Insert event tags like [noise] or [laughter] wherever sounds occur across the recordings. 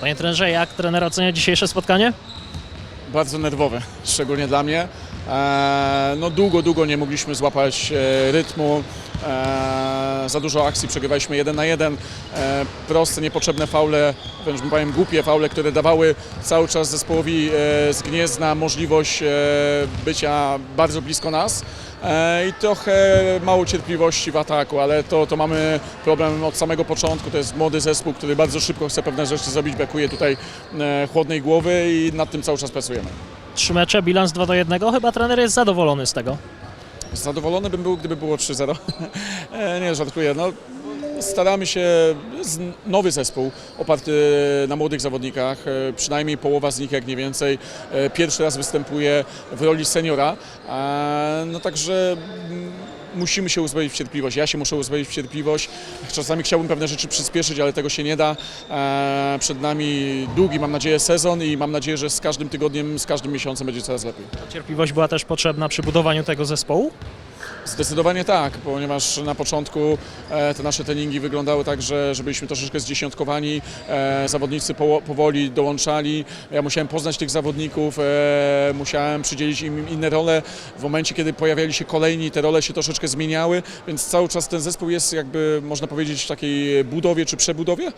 Panie trenerze, jak trener ocenia dzisiejsze spotkanie? Bardzo nerwowe, szczególnie dla mnie. E, No długo, długo nie mogliśmy złapać e, rytmu. Za dużo akcji przegrywaliśmy jeden na jeden. E, Proste, niepotrzebne faule, wręcz bym powiem głupie faule, które dawały cały czas zespołowi e, z Gniezna możliwość e, bycia bardzo blisko nas. I trochę mało cierpliwości w ataku, ale to, to mamy problem od samego początku. To jest młody zespół, który bardzo szybko chce pewne rzeczy zrobić. Brakuje tutaj chłodnej głowy i nad tym cały czas pracujemy. Trzy mecze, bilans 2 do 1. Chyba trener jest zadowolony z tego. Zadowolony bym był, gdyby było 3-0. [laughs] E, Nie, żartuję. No, staramy się, nowy zespół oparty na młodych zawodnikach, e, przynajmniej połowa z nich, jak nie więcej, e, pierwszy raz występuje w roli seniora. No także musimy się uzbroić w cierpliwość. Ja się muszę uzbroić w cierpliwość. Czasami chciałbym pewne rzeczy przyspieszyć, ale tego się nie da. E, Przed nami długi, mam nadzieję, sezon i mam nadzieję, że z każdym tygodniem, z każdym miesiącem będzie coraz lepiej. Cierpliwość była też potrzebna przy budowaniu tego zespołu. Zdecydowanie tak, ponieważ na początku e, te nasze treningi wyglądały tak, że, że byliśmy troszeczkę zdziesiątkowani, e, zawodnicy powoli dołączali, ja musiałem poznać tych zawodników, e, musiałem przydzielić im inne role. W momencie, kiedy pojawiali się kolejni, te role się troszeczkę zmieniały, więc cały czas ten zespół jest jakby, można powiedzieć, w takiej budowie czy przebudowie.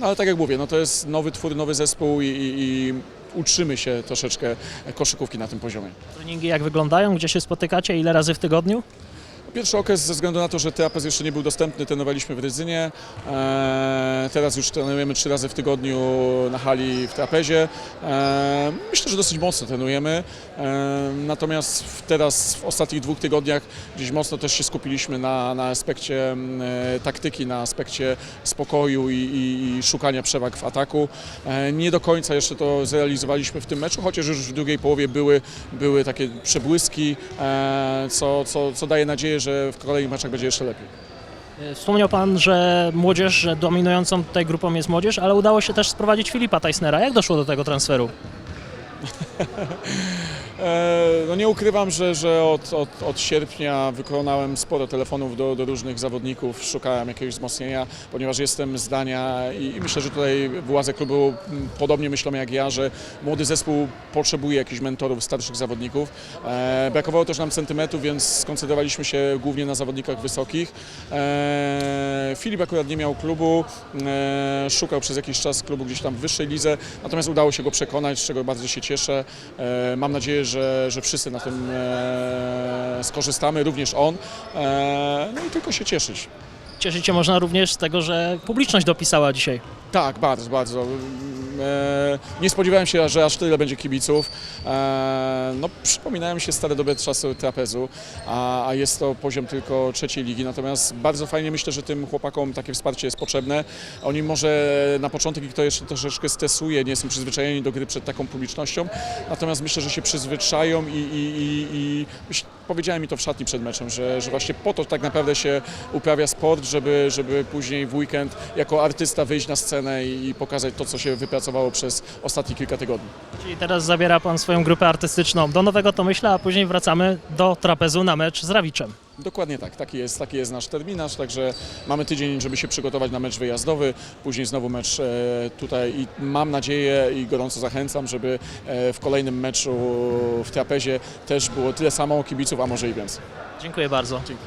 No ale tak jak mówię, no to jest nowy twór, nowy zespół i, i, i uczymy się troszeczkę koszykówki na tym poziomie. Treningi jak wyglądają, gdzie się spotykacie, ile razy w tygodniu? Pierwszy okres ze względu na to, że trapez jeszcze nie był dostępny, trenowaliśmy w Rydzynie. Eee, teraz już trenujemy trzy razy w tygodniu na hali w trapezie. Eee, myślę, że dosyć mocno trenujemy. Eee, natomiast teraz w ostatnich dwóch tygodniach gdzieś mocno też się skupiliśmy na, na aspekcie e, taktyki, na aspekcie spokoju i, i, i szukania przewag w ataku. Nie do końca jeszcze to zrealizowaliśmy w tym meczu, chociaż już w drugiej połowie były, były takie przebłyski, co, co, co daje nadzieję, że w kolejnych meczach będzie jeszcze lepiej. E, Wspomniał Pan, że młodzież, że dominującą tutaj grupą jest młodzież, ale udało się też sprowadzić Filipa Tysnera. Jak doszło do tego transferu? [laughs] E, No nie ukrywam, że, że od, od, od sierpnia wykonałem sporo telefonów do, do różnych zawodników, szukałem jakiegoś wzmocnienia, ponieważ jestem zdania i, i myślę, że tutaj władze klubu podobnie myślą jak ja, że młody zespół potrzebuje jakichś mentorów, starszych zawodników. E, brakowało też nam centymetrów, więc skoncentrowaliśmy się głównie na zawodnikach wysokich. E, Filip akurat nie miał klubu, e, szukał przez jakiś czas klubu gdzieś tam w wyższej lidze, natomiast udało się go przekonać, z czego bardzo się cieszę. E, Mam nadzieję, że, że wszyscy na tym e, skorzystamy, również on. E, No i tylko się cieszyć. Cieszyć się można również z tego, że publiczność dopisała dzisiaj. Tak, bardzo, bardzo. E, nie spodziewałem się, że aż tyle będzie kibiców. E, no, przypominają mi się stare dobre czasy trapezu, a, jest to poziom tylko trzeciej ligi. Natomiast bardzo fajnie myślę, że tym chłopakom takie wsparcie jest potrzebne. Oni może na początek ich to jeszcze troszeczkę stresuje, nie są przyzwyczajeni do gry przed taką publicznością. Natomiast myślę, że się przyzwyczają i, i, i, i powiedziałem mi to w szatni przed meczem, że, że właśnie po to tak naprawdę się uprawia sport, żeby, żeby później w weekend jako artysta wyjść na scenę i, i pokazać to, co się wypracowało przez ostatnie kilka tygodni. Czyli teraz zabiera Pan swoją grupę artystyczną do Nowego Tomyśla, a później wracamy do trapezu na mecz z Rawiczem. Dokładnie tak, taki jest, taki jest nasz terminarz, także mamy tydzień, żeby się przygotować na mecz wyjazdowy, później znowu mecz e, tutaj i mam nadzieję i gorąco zachęcam, żeby e, w kolejnym meczu w Trapezie też było tyle samo kibiców, a może i więcej. Dziękuję bardzo. Dzięki.